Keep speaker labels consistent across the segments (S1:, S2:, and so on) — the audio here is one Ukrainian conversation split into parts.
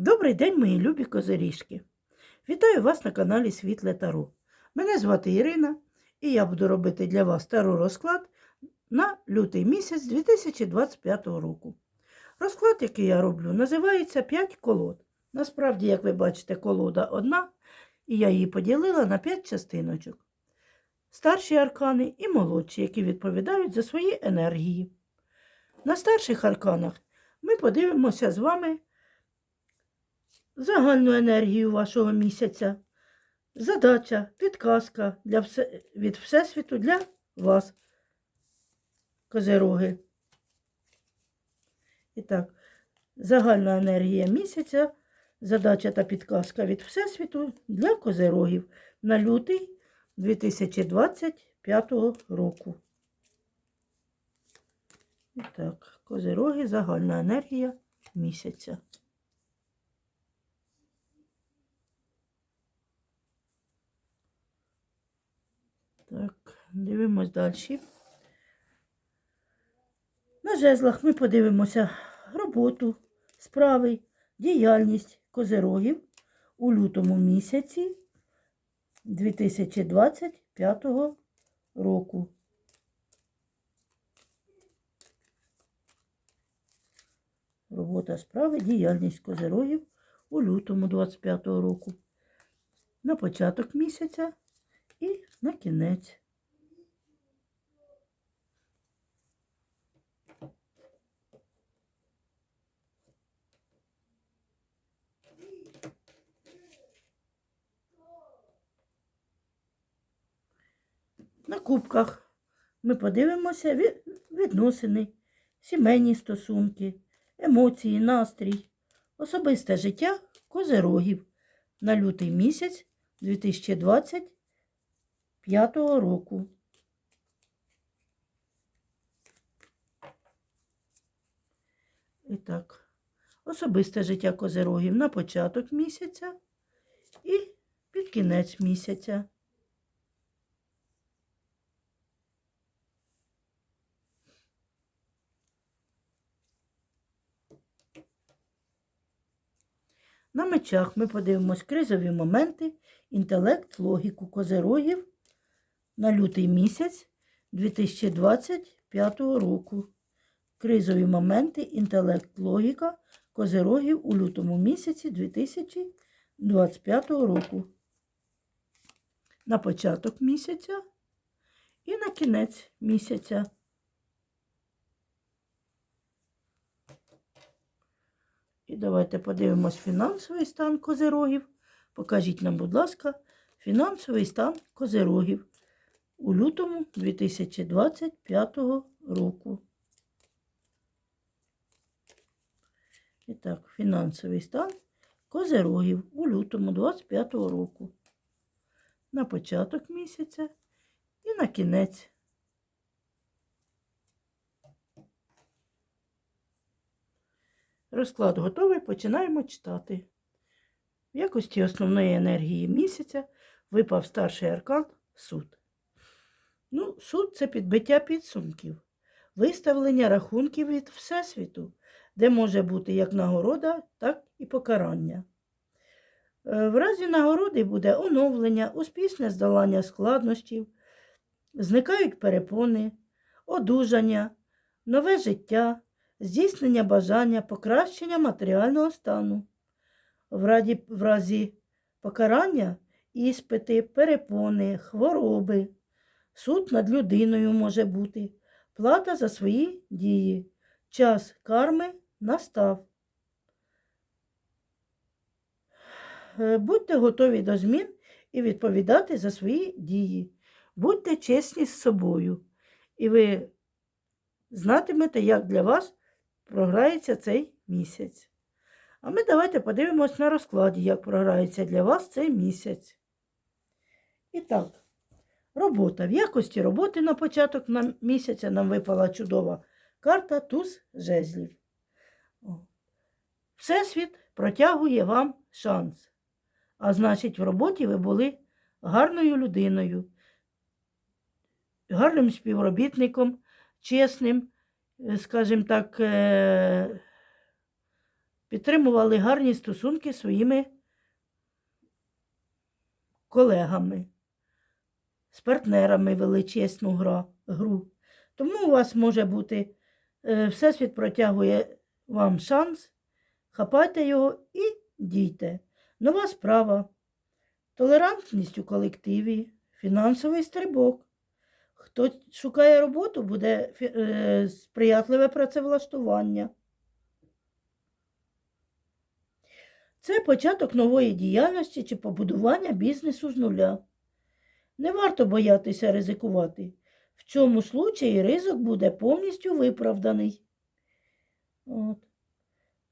S1: Добрий день, мої любі козиріжки. Вітаю вас на каналі Світле Таро. Мене звати Ірина, і я буду робити для вас таро розклад на лютий місяць 2025 року. Розклад, який я роблю, називається 5 колод. Насправді, як ви бачите, колода одна, і я її поділила на 5 частиночок. Старші аркани і молодші, які відповідають за свої енергії. На старших арканах ми подивимося з вами загальну енергію вашого місяця, задача, підказка для все, від Всесвіту для вас, козероги. І так, загальна енергія місяця, задача та підказка від Всесвіту для козерогів на лютий 2025 року. І так, козероги, загальна енергія місяця. Так, дивимось далі. На жезлах ми подивимося роботу, справи, діяльність козерогів у лютому місяці 2025 року. Робота справи, діяльність козерогів у лютому 25 року. На початок місяця на кінець. На кубках ми подивимося відносини, сімейні стосунки, емоції, настрій, особисте життя козерогів на лютий місяць 2025 року. І так, особисте життя козерогів на початок місяця і під кінець місяця. На мечах ми подивимось кризові моменти, інтелект, логіку козерогів на лютий місяць 2025 року. Кризові моменти, інтелект, логіка козерогів у лютому місяці 2025 року. На початок місяця і на кінець місяця. І давайте подивимось фінансовий стан козерогів. Покажіть нам, будь ласка, фінансовий стан козерогів у лютому 2025 року. І так, фінансовий стан козерогів у лютому 2025 року. На початок місяця і на кінець. Розклад готовий, починаємо читати. В якості основної енергії місяця випав старший аркан суд. Ну, суд це підбиття підсумків, виставлення рахунків від Всесвіту, де може бути як нагорода, так і покарання. Е, В разі нагороди буде оновлення, успішне здолання складнощів, зникають перепони, одужання, нове життя здійснення бажання покращення матеріального стану. В разі, в разі покарання іспити, перепони, хвороби. Суд над людиною може бути, плата за свої дії. Час карми настав. Е, Будьте готові до змін і відповідати за свої дії. Будьте чесні з собою, і ви знатимете, як для вас програється цей місяць. А ми давайте подивимось на розкладі, як програється для вас цей місяць. І так, робота. В якості роботи на початок місяця нам випала чудова карта туз жезлів. Всесвіт протягує вам шанс. А значить, в роботі ви були гарною людиною, гарним співробітником, чесним, скажімо так, е, підтримували гарні стосунки своїми колегами, з партнерами вели чесну гра, гру. Тому у вас може бути, е, Всесвіт протягує вам шанс, хапайте його і дійте. Нова справа, толерантність у колективі, фінансовий стрибок. Хто шукає роботу, буде е, сприятливе працевлаштування. Це початок нової діяльності чи побудування бізнесу з нуля. Не варто боятися ризикувати. В цьому случаї ризик буде повністю виправданий. От.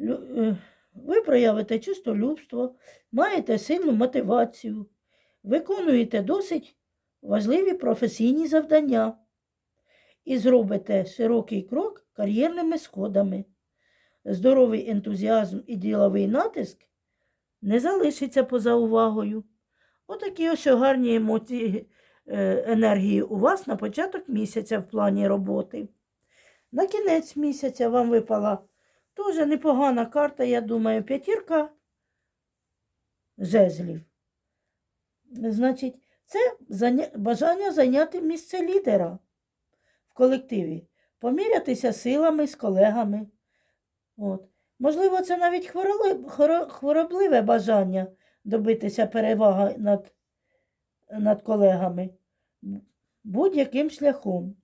S1: Е, Ви проявите чистолюбство, маєте сильну мотивацію, виконуєте досить важливі професійні завдання і зробите широкий крок кар'єрними сходами. Здоровий ентузіазм і діловий натиск не залишиться поза увагою. Отакі ось гарні емоції, е, енергії у вас на початок місяця в плані роботи. На кінець місяця вам випала дуже непогана карта, я думаю, п'ятірка жезлів. Значить, це бажання зайняти місце лідера в колективі, помірятися силами з колегами. От. Можливо, це навіть хворобливе бажання добитися переваги над, над колегами будь-яким шляхом.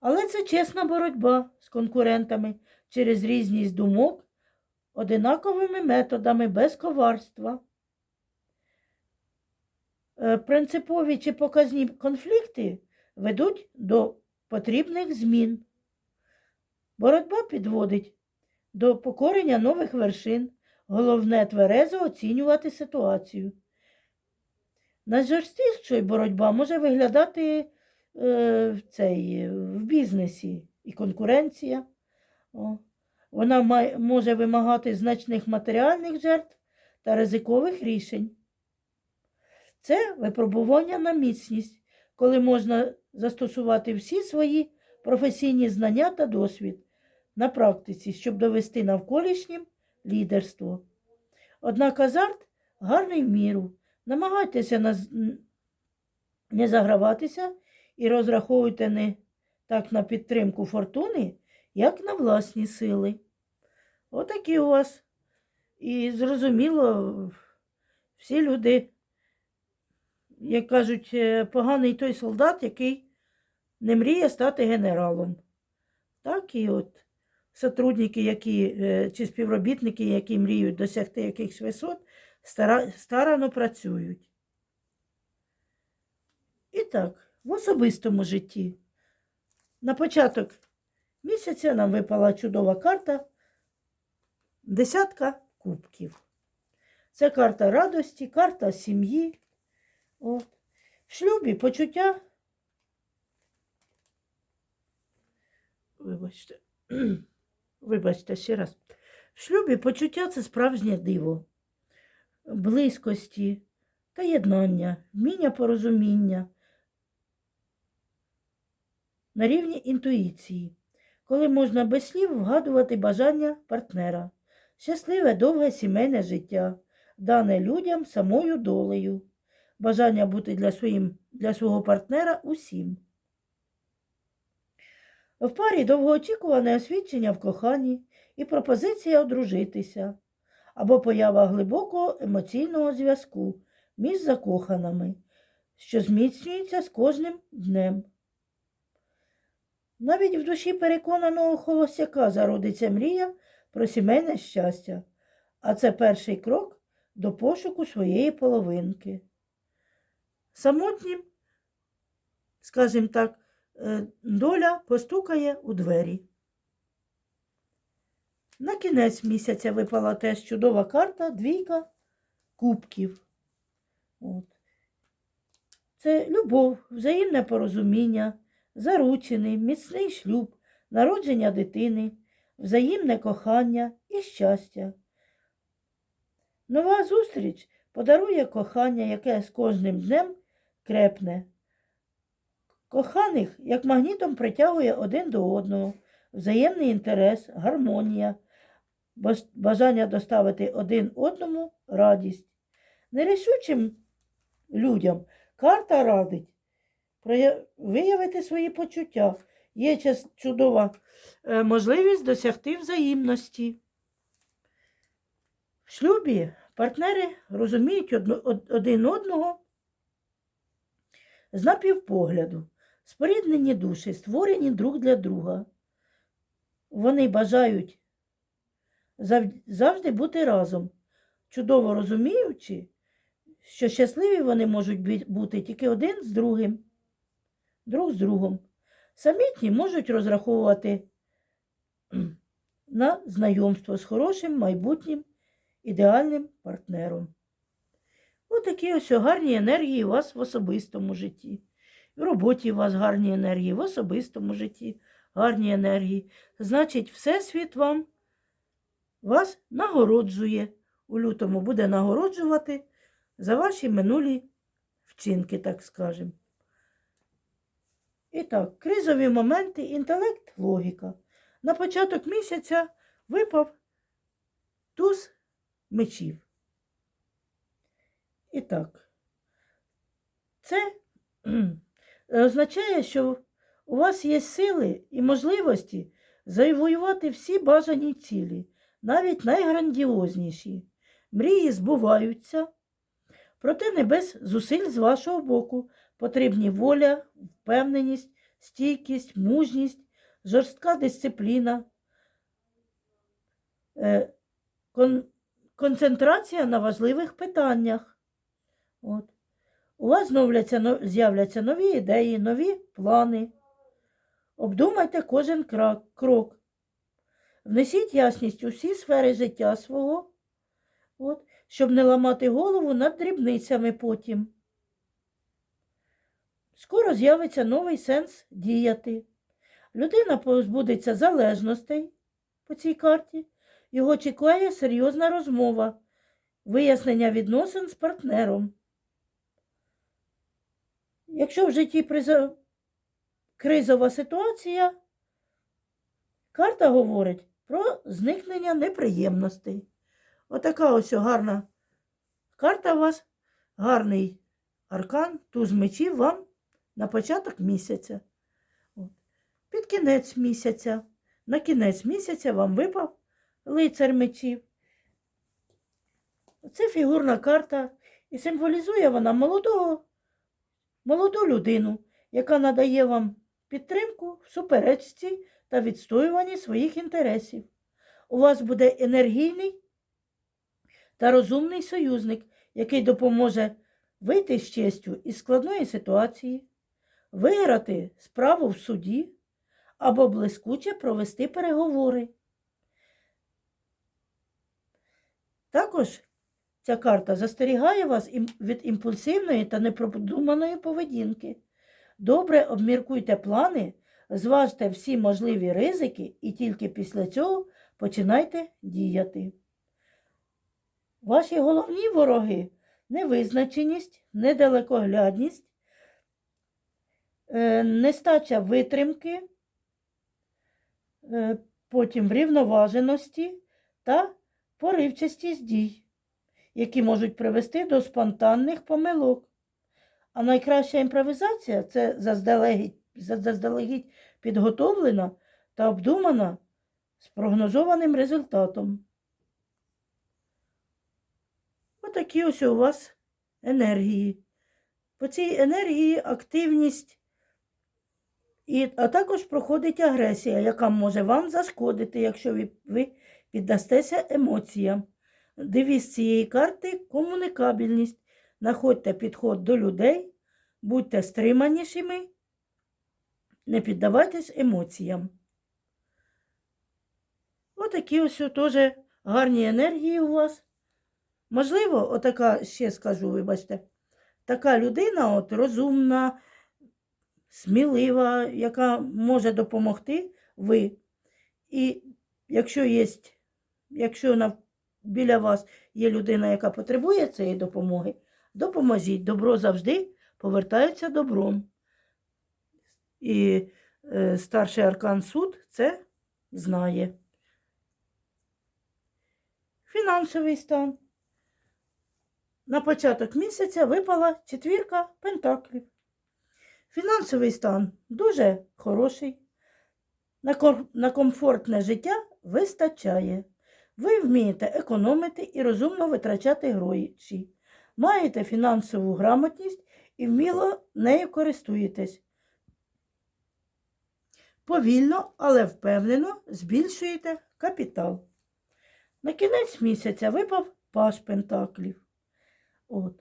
S1: Але це чесна боротьба з конкурентами через різність думок, одинаковими методами без коварства. Е, Принципові чи показні конфлікти ведуть до потрібних змін. Боротьба підводить до покорення нових вершин. Головне тверезо оцінювати ситуацію. Найжорстішою боротьба може виглядати е, в, цей, в бізнесі і конкуренція. О. Вона має, може вимагати значних матеріальних жертв та ризикових рішень. Це випробування на міцність, коли можна застосувати всі свої професійні знання та досвід на практиці, щоб довести навколишнім лідерство. Однак азарт гарний в міру. Намагайтеся на не заграватися і розраховуйте не так на підтримку фортуни, як на власні сили. Отакі у вас. І зрозуміло, всі люди, як кажуть, е, поганий той солдат, який не мріє стати генералом. Так і от сотрудники, які, е, чи співробітники, які мріють досягти якихось висот, стара, старано працюють. І так, в особистому житті. На початок місяця нам випала чудова карта десятка кубків. Це карта радості, карта сім'ї. От. В шлюбі почуття. Вибачте. Вибачте ще раз. В шлюбі почуття це справжнє диво, близькості та єднання, вміння порозуміння. На рівні інтуїції, коли можна без слів вгадувати бажання партнера, щасливе довге сімейне життя, дане людям самою долею, бажання бути для, своїм, для свого партнера усім. В парі довгоочікуване освідчення в коханні і пропозиція одружитися, або поява глибокого емоційного зв'язку між закоханими, що зміцнюється з кожним днем. Навіть в душі переконаного холостяка зародиться мрія про сімейне щастя, а це перший крок до пошуку своєї половинки. Самотнім, скажімо так, доля постукає у двері. На кінець місяця випала теж чудова карта двійка кубків. От. Це любов, взаємне порозуміння, заручений, міцний шлюб, народження дитини, взаємне кохання і щастя. Нова зустріч подарує кохання, яке з кожним днем крепне. Коханих, як магнітом, притягує один до одного, взаємний інтерес, гармонія, бажання доставити один одному радість. Нерішучим людям карта радить виявити свої почуття. Є чудова е, можливість досягти взаємності. В шлюбі партнери розуміють один одного з напівпогляду, споріднені душі, створені друг для друга. Вони бажають завжди бути разом, чудово розуміючи, що щасливі вони можуть бути тільки один з другим, друг з другом. Самітні можуть розраховувати на знайомство з хорошим майбутнім ідеальним партнером. Отакі ось гарні енергії у вас в особистому житті. В роботі у вас гарні енергії, в особистому житті гарні енергії. Значить, Всесвіт вам вас нагороджує. У лютому буде нагороджувати за ваші минулі вчинки, так скажемо. І так, кризові моменти, інтелект, логіка. На початок місяця випав туз мечів. І так, це означає, що у вас є сили і можливості завоювати всі бажані цілі, навіть найграндіозніші. Мрії збуваються, проте не без зусиль з вашого боку. Потрібні воля, впевненість, стійкість, мужність, жорстка дисципліна, е, кон- концентрація на важливих питаннях. От. У вас з'являться нові ідеї, нові плани. Обдумайте кожен крок. Внесіть ясність у всі сфери життя свого, от, щоб не ламати голову над дрібницями потім. Скоро з'явиться новий сенс діяти. Людина позбудеться залежностей по цій карті. Його чекає серйозна розмова, вияснення відносин з партнером. Якщо в житті кризова ситуація, карта говорить про зникнення неприємностей. Отака ось гарна карта у вас, гарний аркан, туз мечів вам на початок місяця. Під кінець місяця. На кінець місяця вам випав лицар мечів. Це фігурна карта, і символізує вона молодого, молоду людину, яка надає вам підтримку в суперечці та відстоюванні своїх інтересів. У вас буде енергійний та розумний союзник, який допоможе вийти з честю із складної ситуації, виграти справу в суді або блискуче провести переговори. Також ця карта застерігає вас від імпульсивної та непродуманої поведінки. Добре обміркуйте плани, зважте всі можливі ризики і тільки після цього починайте діяти. Ваші головні вороги невизначеність, недалекоглядність, е, нестача витримки, е, потім врівноваженості та поривчастість дій, які можуть привести до спонтанних помилок. А найкраща імпровізація це заздалегідь, заздалегідь підготовлена та обдумана з прогнозованим результатом. Отакі ось у вас енергії. По цій енергії активність, і, а також проходить агресія, яка може вам зашкодити, якщо ви, ви піддастеся емоціям. Девіз цієї карти комунікабельність. Находьте підход до людей, будьте стриманішими, не піддавайтесь емоціям. Отакі ось теж гарні енергії у вас. Можливо, отака, ще скажу, вибачте, така людина от, розумна, смілива, яка може допомогти ви. І якщо є, якщо на, біля вас є людина, яка потребує цієї допомоги, допоможіть. Добро завжди повертається добром. І е, старший аркан суд це знає. Фінансовий стан. На початок місяця випала четвірка пентаклів. Фінансовий стан дуже хороший. На, комфортне життя вистачає. Ви вмієте економити і розумно витрачати гроші. Маєте фінансову грамотність і вміло нею користуєтесь. Повільно, але впевнено збільшуєте капітал. На кінець місяця випав паш пентаклів. От.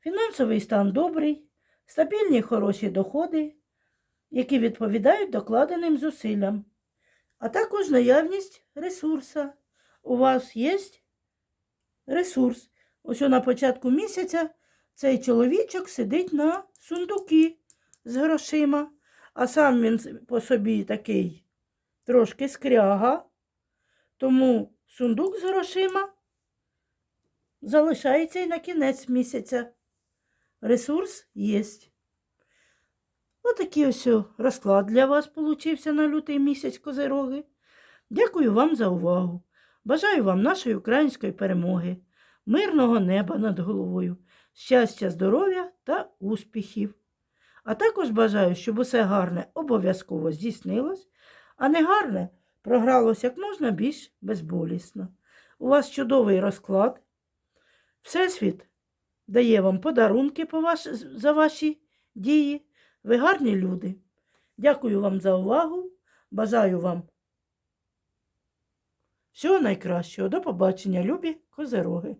S1: Фінансовий стан добрий, стабільні хороші доходи, які відповідають докладеним зусиллям, а також наявність ресурса. У вас є ресурс. Ось на початку місяця цей чоловічок сидить на сундукі з грошима, а сам він по собі такий трошки скряга, тому сундук з грошима залишається і на кінець місяця. Ресурс є. Отакий ось розклад для вас получився на лютий місяць козироги. Дякую вам за увагу. Бажаю вам нашої української перемоги, мирного неба над головою, щастя, здоров'я та успіхів. А також бажаю, щоб усе гарне обов'язково здійснилось, а не гарне програлось як можна більш безболісно. У вас чудовий розклад. Всесвіт дає вам подарунки по ваш... за ваші дії. Ви гарні люди. Дякую вам за увагу. Бажаю вам всього найкращого. До побачення, любі козероги.